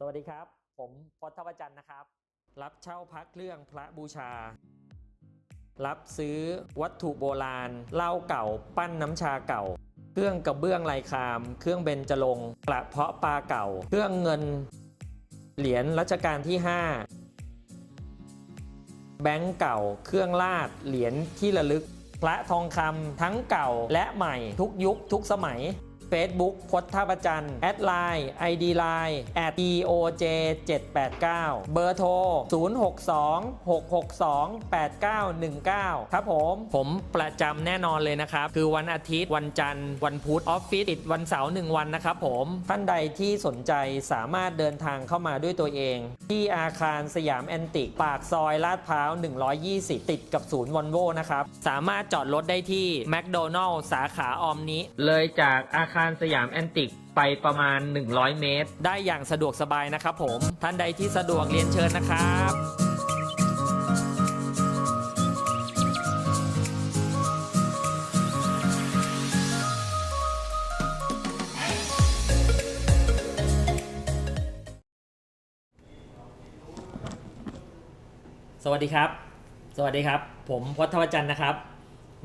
สวัสดีครับ ผมพศทวจันทร์นะครับ รับเช่าพระเครื่องพระบูชา รับซื้อวัตถุโบราณเหล้าเก่า ปั้นน้ำชาเก่า เครื่องกระเบื้องลายคาม เครื่องเบญจรงกระเพาะปลาเก่า เครื่องเงิน เหรียญรัชกาลที่ 5 แบงก์เก่า เครื่องลาดเหรียญที่ระลึก พระทองคำทั้งเก่าและใหม่ทุกยุคทุกสมัย Facebook พศท่าประจันทร์แอดไลน์ ID Line at EOJ 789เบอร์โทร 062 662 8919 ครับผม ผมประจำแน่นอนเลยนะครับ คือวันอาทิตย์ วันจันทร์ วันพุธออฟฟิศปิดวันเสาร์1วันนะครับผม ท่านใดที่สนใจสามารถเดินทางเข้ามาด้วยตัวเอง ที่อาคารสยามแอนติก ปากซอยลาดพร้าว 120 ติดกับศูนย์วอลโวนะครับ สามารถจอดรถได้ที่แมคโดนัลล์สาขาออมนี้ เลยจากอาคารสยามแอนติกไปประมาณ 100 เมตร ได้อย่างสะดวกสบายนะครับผมท่านใดที่สะดวกเรียนเชิญนะครับสวัสดีครับ สวัสดีครับ ผมพศทวจันทร์นะครับ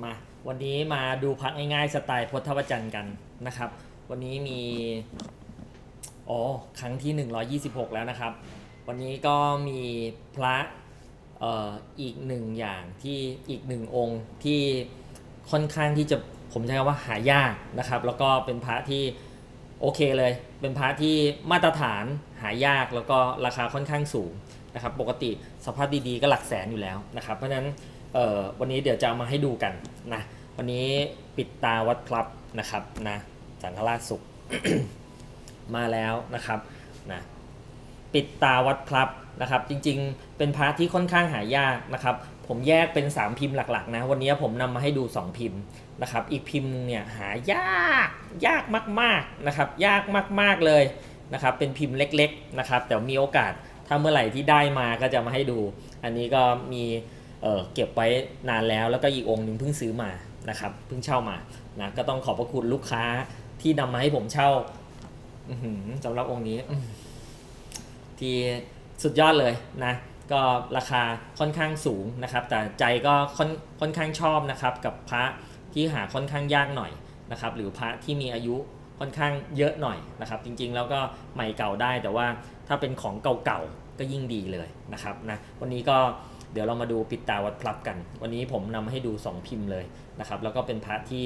มา วันนี้มาดูพักง่ายๆสไตล์พศทวจันทร์กันนะครับ วันนี้มีอ๋อครั้งที่ 126 แล้วนะครับ วันนี้ก็มีพระเอ่ออีกหนึ่งอย่างที่อีกหนึ่งองค์ที่ค่อนข้างที่จะผมใช้คำว่าหายากนะครับ แล้วก็เป็นพระที่โอเคเลย เป็นพระที่มาตรฐานหายากแล้วก็ราคาค่อนข้างสูงนะครับ ปกติสภาพดีๆก็หลักแสนอยู่แล้วนะครับ เพราะฉะนั้น เอ่อวันนี้เดี๋ยวจะเอามาให้ดูกันนะวันนี้ปิดตาวัดพลับนะครับนะสังฆราชสุข มาแล้วนะครับนะปิดตาวัดพลับนะครับ จริงๆ เป็นพระที่ค่อนข้างหายากนะครับ ผมแยกเป็น 3 พิมพ์หลักๆ นะ วันนี้ผมนำมาให้ดู 2 พิมพ์นะครับ อีกพิมพ์เนี่ยหายากยากมากๆนะครับ ยากมากๆเลยนะครับ เป็นพิมพ์เล็ก ๆ นะครับ แต่มีโอกาสถ้าเมื่อไหร่ที่ได้มาก็จะมาให้ดู อันนี้ก็มี เเก็บไว้นานแล้วแล้วก็อีกองค์หนึ่งเพิ่งซื้อมานะครับเพิ่งเช่ามานะก็ต้องขอบพระคุณลูกค้าที่นำมาให้ผมเช่าอื้อหือสำหรับองค์นี้ที่สุดยอดเลยนะก็ราคาค่อนข้างสูงนะครับ แต่ใจก็ค่อนค่อนข้างชอบนะครับกับพระที่หาค่อนข้างยากหน่อยนะครับหรือพระที่มีอายุค่อนข้างเยอะหน่อยนะครับ จริงๆ แล้วก็ใหม่เก่าได้แต่ว่าถ้าเป็นของเก่าๆก็ยิ่งดีเลยนะครับนะวันนี้ก็ เดี๋ยวเรามาดูปิดตาวัดพลับกัน วันนี้ผมนำให้ดู 2 พิมพ์เลยนะครับ แล้วก็เป็นพระที่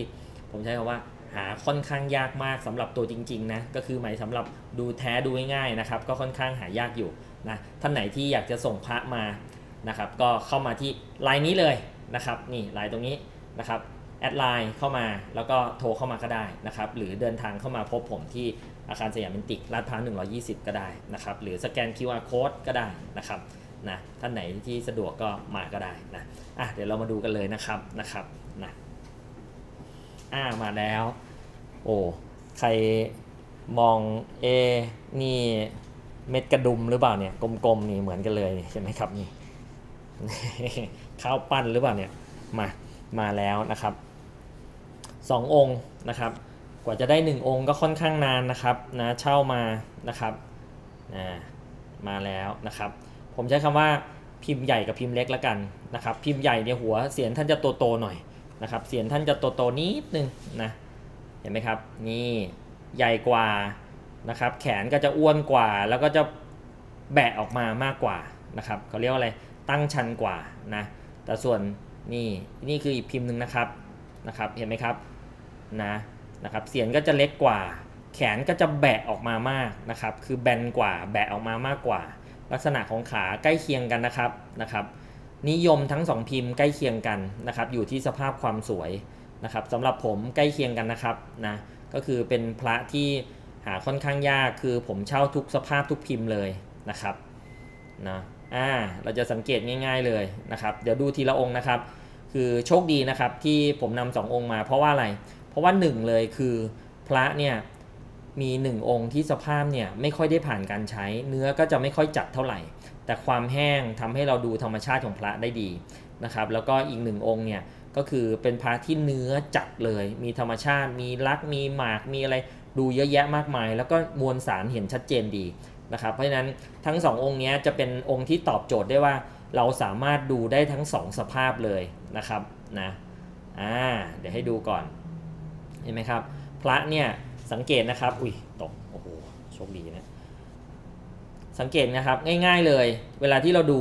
ผมใช้คำว่าหาค่อนข้างยากมากสำหรับตัวจริงๆนะ ก็คือหมายสำหรับดูแท้ดูง่ายๆนะครับ ก็ค่อนข้างหายากอยู่นะ ท่านไหนที่อยากจะส่งพระมานะครับ ก็เข้ามาที่ไลน์นี้เลยนะครับ นี่ไลน์ตรงนี้นะครับแอดไลน์เข้ามาแล้วก็โทรเข้ามาก็ได้นะครับ หรือเดินทางเข้ามาพบผมที่อาคารสยามเมนติกลาดพร้าว120 ก็ได้นะครับ หรือสแกน QR code ก็ได้นะครับ นะท่านไหนที่สะดวกก็มาก็ได้นะอะเดี๋ยวเรามาดูกันเลยนะครับนะครับนะอ่ามาแล้ว โอ้ใครมองเอนี่เม็ดกระดุมหรือเปล่าเนี่ยกลมๆนี่เหมือนกันเลยใช่ไหมครับนี่ข้าวปั้นหรือเปล่าเนี่ยมามาแล้วนะครับสององค์นะครับ กว่าจะได้หนึ่งองค์ก็ค่อนข้างนานนะครับนะเช่ามานะครับนะมาแล้วนะครับ ผมใช้คำว่าพิมพ์ใหญ่กับพิมพ์เล็กแล้วกันนะครับพิมพ์ใหญ่เนี่ยหัวเสียนท่านจะโตๆหน่อยนะครับเสียนท่านจะโตๆนิดนึงนะเห็นไหมครับนี่ใหญ่กว่านะครับแขนก็จะอ้วนกว่าแล้วก็จะแบะออกมามากกว่านะครับเขาเรียกว่าอะไรตั้งชันกว่านะแต่ส่วนนี่นี่คืออีกพิมพ์หนึ่งนะครับนะครับเห็นไหมครับนะนะครับเสียนก็จะเล็กกว่า แขนก็จะแบะออกมามากนะครับคือแบนกว่าแบะออกมามากกว่า ลักษณะของขาใกล้เคียงกันนะครับนะครับนิยมทั้งสองพิมพ์ใกล้เคียงกันนะครับอยู่ที่สภาพความสวยนะครับสำหรับผมใกล้เคียงกันนะครับนะก็คือเป็นพระที่หาค่อนข้างยากคือผมเช่าทุกสภาพทุกพิมพ์เลยนะครับนะอ่าเราจะสังเกตง่าย ๆเลยนะครับ เดี๋ยวดูทีละองค์นะครับ คือโชคดีนะครับที่ผมนำสององค์มาเพราะว่าอะไร เพราะว่าหนึ่งเลยคือพระเนี่ย มีหนึ่งองค์ที่สภาพเนี่ยไม่ค่อยได้ผ่านการใช้ เนื้อก็จะไม่ค่อยจัดเท่าไหร่ แต่ความแห้งทำให้เราดูธรรมชาติของพระได้ดีนะครับแล้วก็อีกหนึ่งองค์เนี่ยก็คือเป็นพระที่เนื้อจัดเลย มีธรรมชาติ มีลักมีหมากมีอะไรดูเยอะแยะมากมาย แล้วก็มวลสารเห็นชัดเจนดีนะครับเพราะฉะนั้นทั้งสององค์นี้จะเป็นองค์ที่ตอบโจทย์ได้ว่า เราสามารถดูได้ทั้งสองสภาพเลยนะครับนะอ่าเดี๋ยวให้ดูก่อนเห็นไหมครับ พระเนี่ย สังเกตนะครับ อุ้ยตก โอ้โห โชคดีนะ สังเกตนะครับง่ายๆเลย เวลาที่เราดู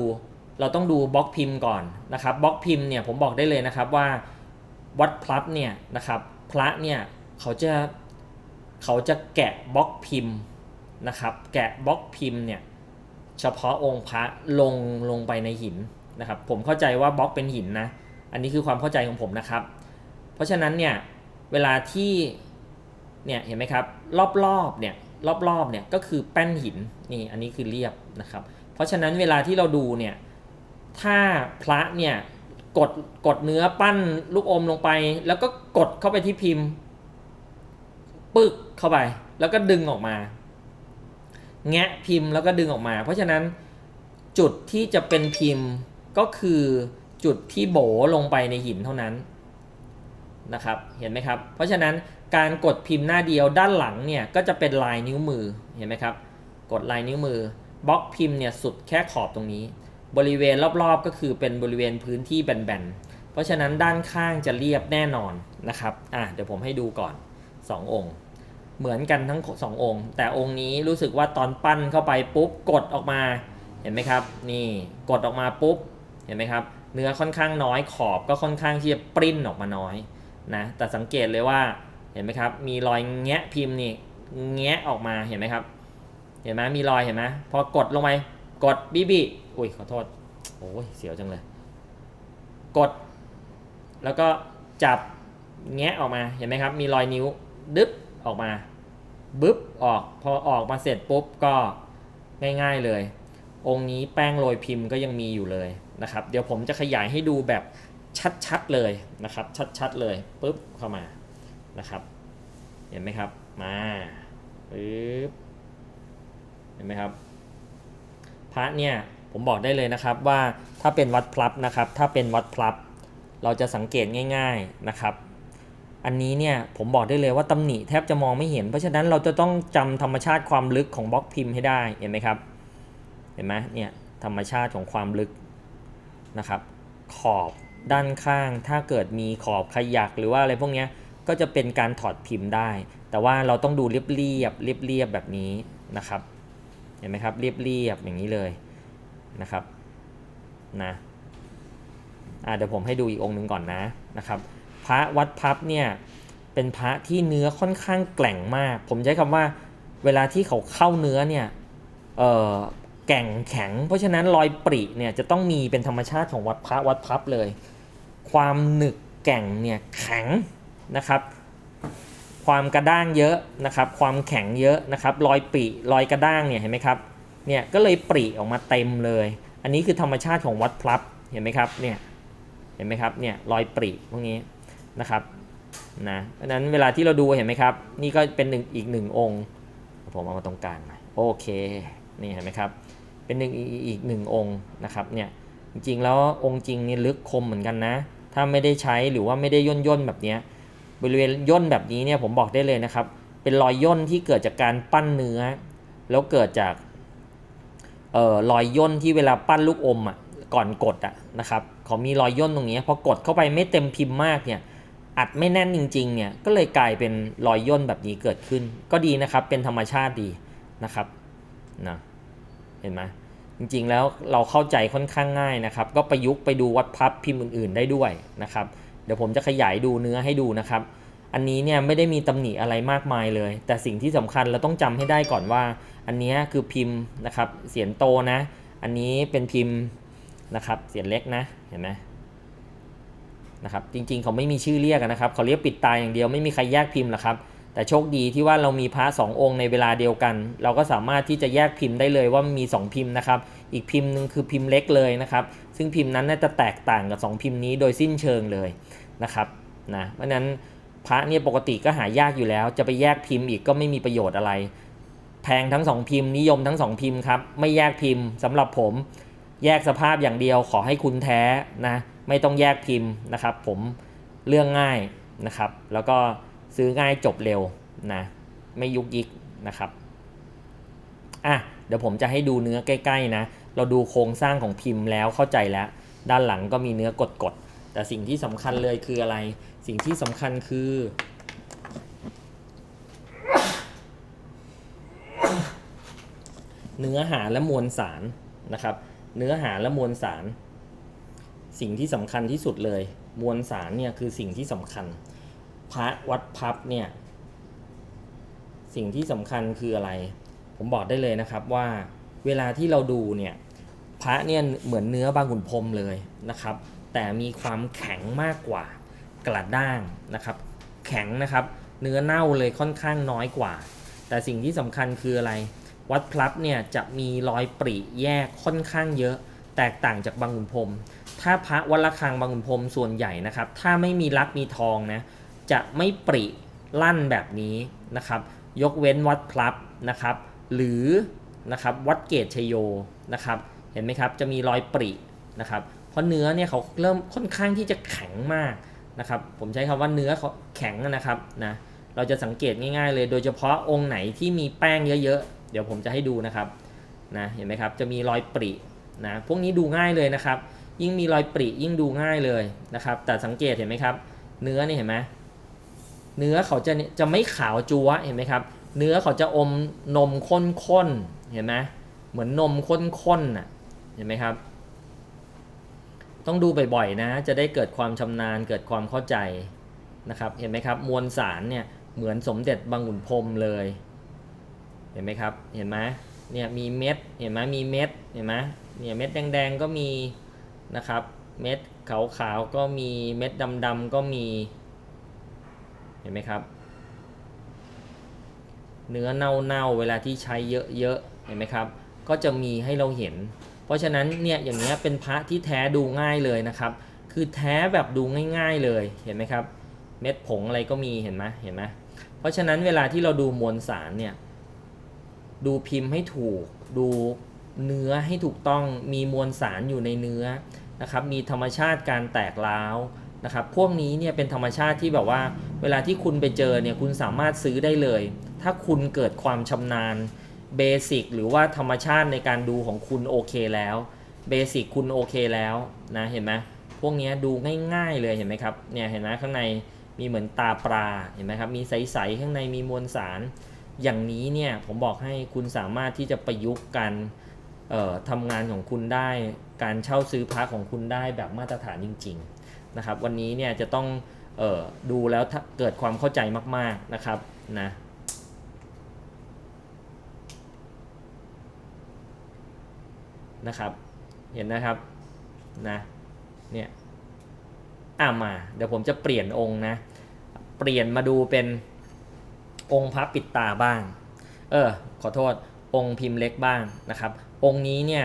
เราต้องดูบล็อกพิมพ์ก่อนนะครับบล็อกพิมพ์เนี่ยผมบอกได้เลยนะครับว่าวัดพลับเนี่ยนะครับพระเนี่ยเขาจะเขาจะแกะบล็อกพิมพ์นะครับแกะบล็อกพิมพ์เนี่ยเฉพาะองค์พระลงลงไปในหินนะครับผมเข้าใจว่าบล็อกเป็นหินนะอันนี้คือความเข้าใจของผมนะครับ เพราะฉะนั้นเนี่ยเวลาที่ เนี่ยเห็นไหมครับรอบๆเนี่ยรอบๆเนี่ยก็คือแป้นหินนี่อันนี้คือเรียบนะครับ เพราะฉะนั้นเวลาที่เราดูเนี่ยถ้าพระเนี่ยกดกดเนื้อปั้นลูกอมลงไป แล้วก็กดเข้าไปที่พิมพ์ปึกเข้าไป แล้วก็ดึงออกมา แงะพิมพ์แล้วก็ดึงออกมา เพราะฉะนั้นจุดที่จะเป็นพิมพ์ก็คือจุดที่โบลงไปในหินเท่านั้นนะครับ เห็นไหมครับ เพราะฉะนั้น การกดพิมพ์หน้าเดียวด้านหลังเนี่ยก็จะเป็นลายนิ้วมือเห็นไหมครับ กดลายนิ้วมือบล็อกพิมพ์เนี่ยสุดแค่ขอบตรงนี้ บริเวณรอบๆ ก็คือเป็นบริเวณพื้นที่แบนๆ เพราะฉะนั้นด้านข้างจะเรียบแน่นอนนะครับอะเดี๋ยวผมให้ดูก่อน 2 องค์ เหมือนกันทั้งสององค์ แต่องค์นี้รู้สึกว่าตอนปั้นเข้าไปปุ๊บกดออกมาเห็นไหมครับ นี่กดออกมาปุ๊บเห็นไหมครับ เนื้อค่อนข้างน้อยขอบก็ค่อนข้างที่จะปริ้นออกมาน้อยนะแต่สังเกตเลยว่า เห็นไหมครับ มีรอยแงะพิมพ์นี่แงะออกมาเห็นไหมครับ เห็นไหมมีรอยเห็นไหมพอกดลงไปกดบีบีอุ้ยขอโทษโอ้ยเสียวจังเลย กด แล้วก็จับแงะออกมาเห็นไหมครับ มีรอยนิ้วดึ๊บออกมาบึ๊บออกพอออกมาเสร็จปุ๊บก็ง่ายๆเลย องค์นี้แป้งโรยพิมพ์ก็ยังมีอยู่เลยนะครับ เดี๋ยวผมจะขยายให้ดูแบบชัดๆเลยนะครับ ชัดๆเลยปุ๊บเข้ามา นะครับ เห็นไหมครับ มาปึ๊บเห็นไหมครับ พระเนี่ยผมบอกได้เลยนะครับว่าถ้าเป็นวัดพลับนะครับ ถ้าเป็นวัดพลับ เราจะสังเกตง่าย ๆนะครับ อันนี้เนี่ยผมบอกได้เลยว่าตำหนิแทบจะมองไม่เห็น เพราะฉะนั้นเราจะต้องจำธรรมชาติความลึกของบล็อกพิมพ์ให้ได้เห็นไหมครับ เห็นไหมเนี่ยธรรมชาติของความลึกนะครับ ขอบด้านข้างถ้าเกิดมีขอบขยักหรือว่าอะไรพวกเนี้ย ก็จะเป็นการถอดพิมพ์ได้ แต่ว่าเราต้องดูเรียบเรียบเรียบเรียบแบบนี้นะครับ เห็นไหมครับเรียบเรียบอย่างนี้เลยนะครับนะอ่าเดี๋ยวผมให้ดูอีกองค์หนึ่งก่อนนะนะครับ พระวัดพับเนี่ยเป็นพระที่เนื้อค่อนข้างแกร่งมาก ผมใช้คำว่าเวลาที่เขาเข้าเนื้อเนี่ยเอ่อแก่งแข็ง เพราะฉะนั้นรอยปริเนี่ยจะต้องมีเป็นธรรมชาติของวัดพระวัดพับเลย ความหนึกแก่งเนี่ยแข็ง นะครับ ความกระด้างเยอะนะครับ ความแข็งเยอะนะครับรอยปริรอยกระด้างเนี่ยเห็นไหมครับเนี่ยก็เลยปริออกมาเต็มเลย อันนี้คือธรรมชาติของวัดพลับเห็นไหมครับเนี่ยเห็นไหมครับเนี่ยรอยปริพวกนี้นะครับนะเพราะฉะนั้นเวลาที่เราดูเห็นไหมครับ นี่ก็เป็นหนึ่งอีกหนึ่งองค์ ผมเอามาตรงกลางหน่อยโอเคนี่เห็นไหมครับเป็นหนึ่งอีกหนึ่งองค์นะครับเนี่ยจริงๆแล้วองค์จริงนี่ลึกคมเหมือนกันนะ ถ้าไม่ได้ใช้หรือว่าไม่ได้ย่นย่นแบบเนี้ย บริเวณย่นแบบนี้เนี่ยผมบอกได้เลยนะครับ เป็นรอยย่นที่เกิดจากการปั้นเนื้อ แล้วเกิดจากเอ่อรอยย่นที่เวลาปั้นลูกอมอะก่อนกดอะนะครับเขามีรอยย่นตรงนี้พอกดเข้าไปไม่เต็มพิมพ์มากเนี่ยอัดไม่แน่นจริงๆเนี่ยก็เลยกลายเป็นรอยย่นแบบนี้เกิดขึ้น ก็ดีนะครับเป็นธรรมชาติดีนะครับนะเห็นไหมจริงๆแล้วเราเข้าใจค่อนข้างง่ายนะครับ ก็ประยุกต์ไปดูวัดพับพิมพ์อื่น ๆ ได้ด้วยนะครับ เดี๋ยวผมจะขยายดูเนื้อให้ดูนะครับ อันนี้เนี่ยไม่ได้มีตำหนิอะไรมากมายเลย แต่สิ่งที่สำคัญเราต้องจำให้ได้ก่อนว่า อันนี้คือพิมพ์นะครับเสียงโตนะ อันนี้เป็นพิมพ์นะครับเสียงเล็กนะเห็นไหมนะครับจริงๆเขาไม่มีชื่อเรียกนะครับเขาเรียกปิดตาอย่างเดียวไม่มีใครแยกพิมพ์หรอกครับ แต่โชคดีที่ว่าเรามีพระสององค์ในเวลาเดียวกัน เราก็สามารถที่จะแยกพิมพ์ได้เลยว่ามีสองพิมพ์นะครับ อีกพิมพ์หนึ่งคือพิมพ์เล็กเลยนะครับ ซึ่งพิมพ์นั้นน่าจะแตกต่างกับสองพิมพ์นี้โดยสิ้นเชิงเลยนะครับนะเพราะนั้นพระเนี่ยปกติก็หายากอยู่แล้ว จะไปแยกพิมพ์อีกก็ไม่มีประโยชน์อะไร แพงทั้งสองพิมพ์นิยมทั้งสองพิมพ์ครับไม่แยกพิมพ์สำหรับผม แยกสภาพอย่างเดียวขอให้คุณแท้นะไม่ต้องแยกพิมพ์นะครับ ผมเรื่องง่ายนะครับ แล้วก็ ซื้อง่ายจบเร็วนะไม่ยุกยิกนะครับอะเดี๋ยวผมจะให้ดูเนื้อใกล้ๆนะ เราดูโครงสร้างของพิมพ์แล้วเข้าใจแล้ว ด้านหลังก็มีเนื้อกดๆแต่สิ่งที่สำคัญเลยคืออะไร สิ่งที่สำคัญคือเนื้อหาและมวลสารนะครับ เนื้อหาและมวลสาร สิ่งที่สำคัญที่สุดเลย มวลสารเนี่ยคือสิ่งที่สำคัญ พระวัดพับเนี่ย สิ่งที่สำคัญคืออะไร ผมบอกได้เลยนะครับว่าเวลาที่เราดูเนี่ยพระเนี่ยเหมือนเนื้อบางขุนพรมเลยนะครับ แต่มีความแข็งมากกว่ากระด้างนะครับ แข็งนะครับ เนื้อเน่าเลยค่อนข้างน้อยกว่า แต่สิ่งที่สำคัญคืออะไร วัดพลับเนี่ยจะมีรอยปริแยกค่อนข้างเยอะ แตกต่างจากบางขุนพรมถ้าพระวัดระฆังบางขุนพรมส่วนใหญ่นะครับ ถ้าไม่มีลักมีทองนะ จะไม่ปริลั่นแบบนี้นะครับ ยกเว้นวัดพลับนะครับ หรือนะครับวัดเกตชโยนะครับ เห็นไหมครับจะมีรอยปรินะครับ เพราะเนื้อเนี่ยเขาเริ่มค่อนข้างที่จะแข็งมากนะครับ ผมใช้คำว่าเนื้อเขาแข็งนะครับนะเราจะสังเกตง่ายๆ เลยโดยเฉพาะองค์ไหนที่มีแป้งเยอะๆ เดี๋ยวผมจะให้ดูนะครับนะเห็นไหมครับจะมีรอยปรินะพวกนี้ดูง่ายเลยนะครับ ยิ่งมีรอยปริยิ่งดูง่ายเลยนะครับ แต่สังเกตเห็นไหมครับ เนื้อนี่เห็นไหม เนื้อเขาจะจะไม่ขาวจัวเห็นไหมครับ เนื้อเขาจะอมนมข้นๆเห็นไหมเหมือนนมข้นๆน่ะเห็นไหมครับ ต้องดูบ่อยๆนะ จะได้เกิดความชำนาญเกิดความเข้าใจนะครับ เห็นไหมครับ มวลสารเนี่ยเหมือนสมเด็จบางขุนพรมเลย เห็นไหมครับ เห็นไหมเนี่ยมีเม็ดเห็นไหมมีเม็ดเห็นไหมเนี่ยเม็ดแดงๆก็มีนะครับ เม็ดขาวๆก็มีเม็ดดำๆก็มี เห็นไหมครับ เนื้อเน่าๆเวลาที่ใช้เยอะๆเห็นไหมครับ ก็จะมีให้เราเห็น เพราะฉะนั้นเนี่ยอย่างเงี้ยเป็นพระที่แท้ดูง่ายเลยนะครับ คือแท้แบบดูง่าย ๆเลยเห็นไหมครับ เม็ดผงอะไรก็มีเห็นไหมเห็นไหมเพราะฉะนั้นเวลาที่เราดูมวลสารเนี่ยดูพิมพ์ให้ถูกดูเนื้อให้ถูกต้องมีมวลสารอยู่ในเนื้อนะครับ มีธรรมชาติการแตกร้าว นะครับพวกนี้เนี่ยเป็นธรรมชาติที่แบบว่า เวลาที่คุณไปเจอเนี่ยคุณสามารถซื้อได้เลย ถ้าคุณเกิดความชำนาญเบสิกหรือว่าธรรมชาติในการดูของคุณโอเคแล้วเบสิกคุณโอเคแล้วนะเห็นไหมพวกนี้ดูง่ายๆเลยเห็นไหมครับเนี่ยเห็นไหมข้างในมีเหมือนตาปลาเห็นไหมครับมีใสๆข้างในมีมวลสาร อย่างนี้เนี่ยผมบอกให้คุณสามารถที่จะประยุกต์การทำงานของคุณได้ การเช่าซื้อพระของคุณได้แบบมาตรฐานจริง ๆ นะครับวันนี้เนี่ยจะต้องออดูแล้วถ้าเกิดความเข้าใจมาก ๆนะครับนะนะครับ เห็นนะครับนะเนี่ยอ่ามาเดี๋ยวผมจะเปลี่ยนองค์นะ เปลี่ยนมาดูเป็นองค์พระปิดตาบ้าง เออขอโทษองค์พิมพ์เล็กบ้างนะครับ องค์นี้เนี่ย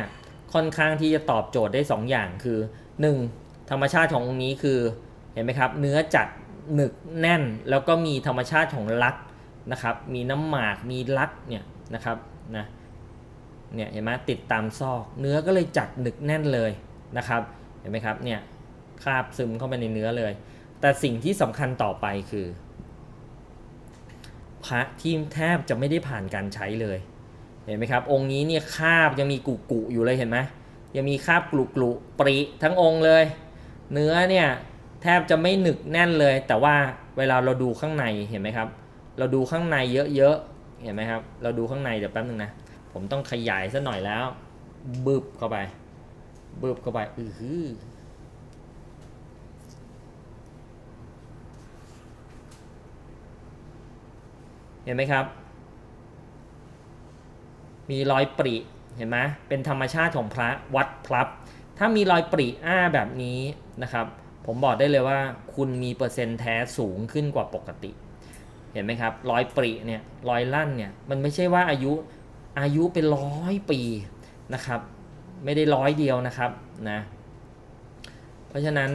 ค่อนข้างที่จะตอบโจทย์ได้2อย่างคือ 1. ธรรมชาติขององค์นี้คือเห็นไหมครับ เนื้อจัดหนึกแน่น แล้วก็มีธรรมชาติของลักนะครับ มีน้ำหมากมีลักเนี่ยนะครับนะเนี่ยเห็นไหมติดตามซอก เนื้อก็เลยจัดหนึกแน่นเลยนะครับเห็นไหมครับเนี่ยคาบซึมเข้าไปในเนื้อเลย แต่สิ่งที่สำคัญต่อไปคือ พระที่แทบจะไม่ได้ผ่านการใช้เลย เห็นไหมครับ องค์นี้เนี่ยคาบยังมีกุกุอยู่เลยเห็นไหมยังมีคาบกลุกลุปริทั้งองค์เลย เนื้อเนี่ยแทบจะไม่หนึกแน่นเลย แต่ว่าเวลาเราดูข้างในเห็นไหมครับ เราดูข้างในเยอะๆเห็นไหมครับ เราดูข้างในเดี๋ยวแป๊บนึงนะผมต้องขยายซะหน่อยแล้วบึบเข้าไปบึบเข้าไปอือหือเห็นไหมครับ มีรอยปริเห็นไหมเป็นธรรมชาติของพระวัดพลับ ถ้ามีรอยปริอ้าแบบนี้นะครับ ผมบอกได้เลยว่าคุณมีเปอร์เซ็นต์แท้สูงขึ้นกว่าปกติ เห็นไหมครับ รอยปริเนี่ยรอยลั่นเนี่ยมันไม่ใช่ว่าอายุอายุเป็นร้อยปีนะครับ ไม่ได้ร้อยเดียวนะครับนะเพราะฉะนั้น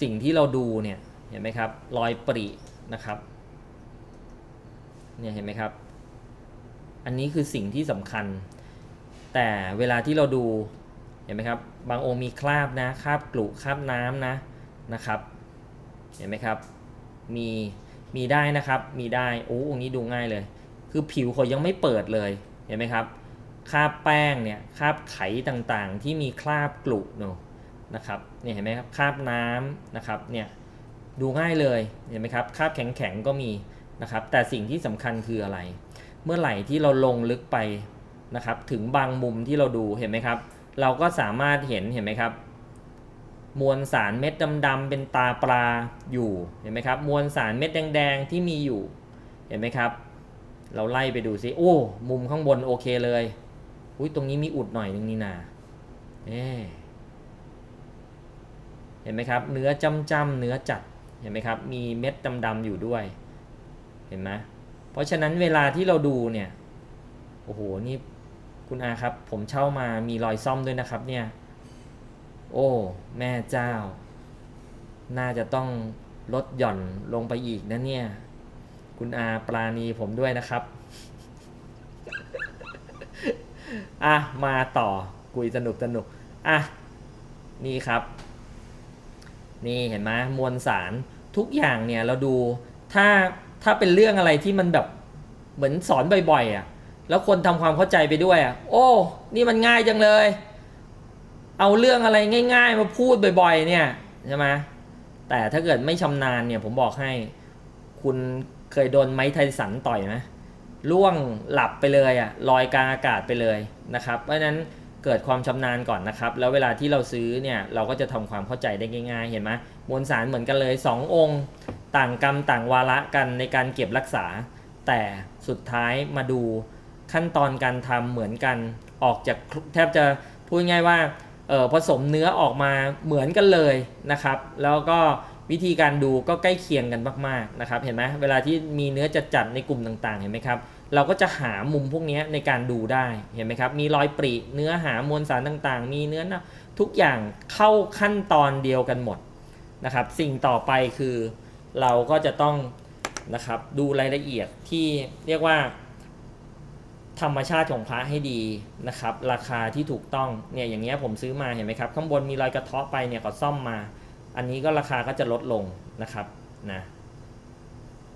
สิ่งที่เราดูเนี่ยเห็นไหมครับรอยปรินะครับเนี่ยเห็นไหมครับ อันนี้คือสิ่งที่สำคัญ แต่เวลาที่เราดู ห็นไหมครับ บางองค์มีคราบนะคราบกลุคราบน้ำนะนะครับ เห็นไหมครับ มีมีได้นะครับ มีได้โอ้องค์นี้ดูง่ายเลย คือผิวเขายังไม่เปิดเลยเห็นไหมครับคราบแป้งเนี่ยคราบไขต่างๆ ที่มีคราบกลุเนาะนะครับเนี่ยเห็นไหมครับคราบน้ำนะครับเนี่ยดูง่ายเลยเห็นไหมครับคราบแข็งๆก็มีนะครับแต่สิ่งที่สำคัญคืออะไร เมื่อไหร่ที่เราลงลึกไปนะครับถึงบางมุมที่เราดูเห็นไหมครับ เราก็สามารถเห็นเห็นไหมครับ มวลสารเม็ดดำๆเป็นตาปลาอยู่เห็นไหมครับ มวลสารเม็ดแดงๆที่มีอยู่เห็นไหมครับ เราไล่ไปดูซิโอ้มุมข้างบนโอเคเลยอุ้ยตรงนี้มีอุดหน่อยนึงนี่นาเอ๊เห็นไหมครับ เนื้อจำจำๆเนื้อจัดเห็นไหมครับ มีเม็ดดำๆอยู่ด้วย เห็นไหมเพราะฉะนั้นเวลาที่เราดูเนี่ย โอ้โห นี่ คุณอาครับ ผมเช่ามามีรอยซ่อมด้วยนะครับเนี่ย โอ้ แม่เจ้า น่าจะต้องลดหย่อนลงไปอีกนะเนี่ย คุณอาปราณีผมด้วยนะครับ อะ มาต่อคุยสนุกสนุก อะ นี่ครับ นี่เห็นไหมมวลสารทุกอย่างเนี่ยเราดูถ้าถ้าเป็นเรื่องอะไรที่มันแบบเหมือนสอนบ่อยๆอะ แล้วคนทำความเข้าใจไปด้วยอะ โอ้ นี่มันง่ายจังเลย เอาเรื่องอะไรง่าย ๆ มาพูดบ่อย ๆ เนี่ยใช่ไหมแต่ถ้าเกิดไม่ชำนาญเนี่ย ผมบอกให้ คุณเคยโดนไม้ไทสันต่อยไหมล่วงหลับไปเลยอะลอยกลางอากาศไปเลยนะครับ เพราะฉะนั้นเกิดความชำนาญก่อนนะครับ แล้วเวลาที่เราซื้อเนี่ยเราก็จะทำความเข้าใจได้ง่าย ๆ เห็นไหมมวลสารเหมือนกันเลย 2 องค์ ต่างกรรมต่างวาระกันในการเก็บรักษา แต่สุดท้ายมาดู ขั้นตอนการทำเหมือนกันออกจากแทบจะพูดง่ายว่าผสมเนื้อออกมาเหมือนกันเลยนะครับ แล้วก็วิธีการดูก็ใกล้เคียงกันมากๆนะครับ เห็นไหมเวลาที่มีเนื้อจัดๆในกลุ่มต่างๆ เห็นไหมครับ เราก็จะหามุมพวกนี้ในการดูได้ เห็นไหมครับ มีรอยปริ เนื้อหามวลสารต่างๆ มีเนื้อน่าทุกอย่างเข้าขั้นตอนเดียวกันหมดนะครับ สิ่งต่อไปคือเราก็จะต้องนะครับดูรายละเอียดที่เรียกว่า ธรรมชาติของพระให้ดีนะครับ ราคาที่ถูกต้องเนี่ยอย่างเงี้ยผมซื้อมาเห็นไหมครับ ข้างบนมีรอยกระเทาะไปเนี่ยเขาซ่อมมา อันนี้ก็ราคาก็จะลดลงนะครับนะ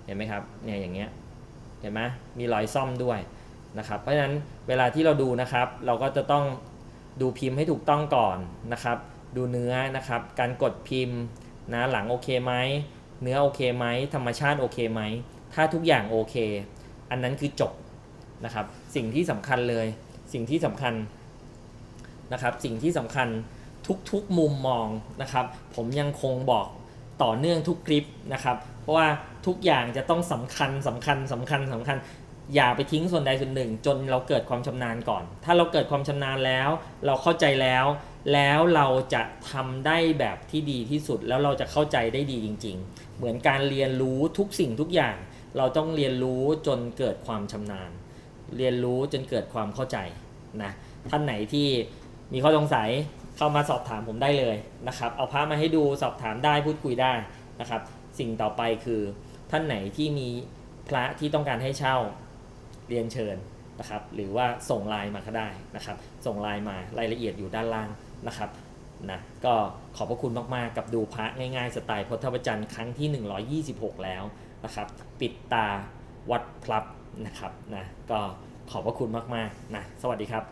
เห็นไหมครับเนี่ยอย่างเงี้ยเห็นไหมมีรอยซ่อมด้วยนะครับเพราะฉะนั้นเวลาที่เราดูนะครับ เราก็จะต้องดูพิมพ์ให้ถูกต้องก่อนนะครับ ดูเนื้อนะครับ การกดพิมพ์นะหลังโอเคไหมเนื้อโอเคไหมธรรมชาติโอเคไหมถ้าทุกอย่างโอเค อันนั้นคือจบ นะครับ สิ่งที่สำคัญเลย สิ่งที่สำคัญนะครับ สิ่งที่สำคัญทุกๆมุมมองนะครับ ผมยังคงบอกต่อเนื่องทุกคลิปนะครับ เพราะว่าทุกอย่างจะต้องสำคัญสำคัญสำคัญสำคัญ อย่าไปทิ้งส่วนใดส่วนหนึ่ง จนเราเกิดความชำนาญก่อน ถ้าเราเกิดความชำนาญแล้ว เราเข้าใจแล้ว แล้วเราจะทำได้แบบที่ดีที่สุดแล้วเราจะเข้าใจได้ดีจริง ๆ เหมือนการเรียนรู้ทุกสิ่งทุกอย่าง เราต้องเรียนรู้จนเกิดความชำนาญ เรียนรู้จนเกิดความเข้าใจนะท่านไหนที่มีข้อสงสัยเข้ามาสอบถามผมได้เลยนะครับ เอาพระมาให้ดูสอบถามได้พูดคุยได้นะครับ สิ่งต่อไปคือท่านไหนที่มีพระที่ต้องการให้เช่าเรียนเชิญนะครับ หรือว่าส่งไลน์มาก็ได้นะครับ ส่งไลน์มารายละเอียดอยู่ด้านล่างนะครับนะก็ขอบพระคุณมากๆ กับดูพระง่ายๆ สไตล์พุทธวจรรย์ครั้งที่ 126 แล้วนะครับ ปิดตาวัดพลับ นะครับนะก็ขอบพระคุณมากๆนะสวัสดีครับ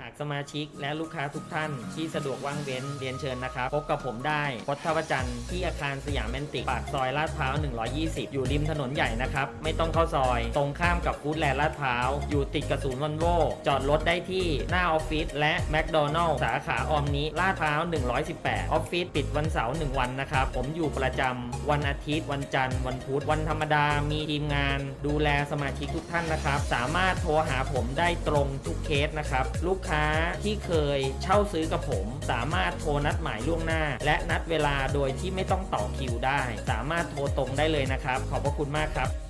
หาก สมาชิกและลูกค้าทุกท่านที่สะดวกว่างเว้นเรียนเชิญนะครับ พบกับผมได้พศวจันทร์ที่อาคารสยามแมนติกปากซอยลาดพร้าว 120 อยู่ริมถนนใหญ่นะครับ ไม่ต้องเข้าซอย ตรงข้ามกับฟู้ดแลนด์ลาดพร้าว อยู่ติดกับศูนย์วันโวจอดรถได้ที่หน้าออฟฟิศและแมคโดนัลล์สาขาออมนิลาดพร้าว 118 ออฟฟิศปิดวันเสาร์1วันนะครับ ผมอยู่ประจำวันอาทิตย์ วันจันทร์ วันพุธ วันธรรมดา มีทีมงาน ดูแลสมาชิกทุกท่านนะครับ สามารถโทรหาผมได้ตรงทุกเคสนะครับ ลูกค้าาที่เคยเช่าซื้อกับผม สามารถโทรนัดหมายล่วงหน้า และนัดเวลาโดยที่ไม่ต้องต่อคิวได้ สามารถโทรตรงได้เลยนะครับ ขอบพระคุณมากครับ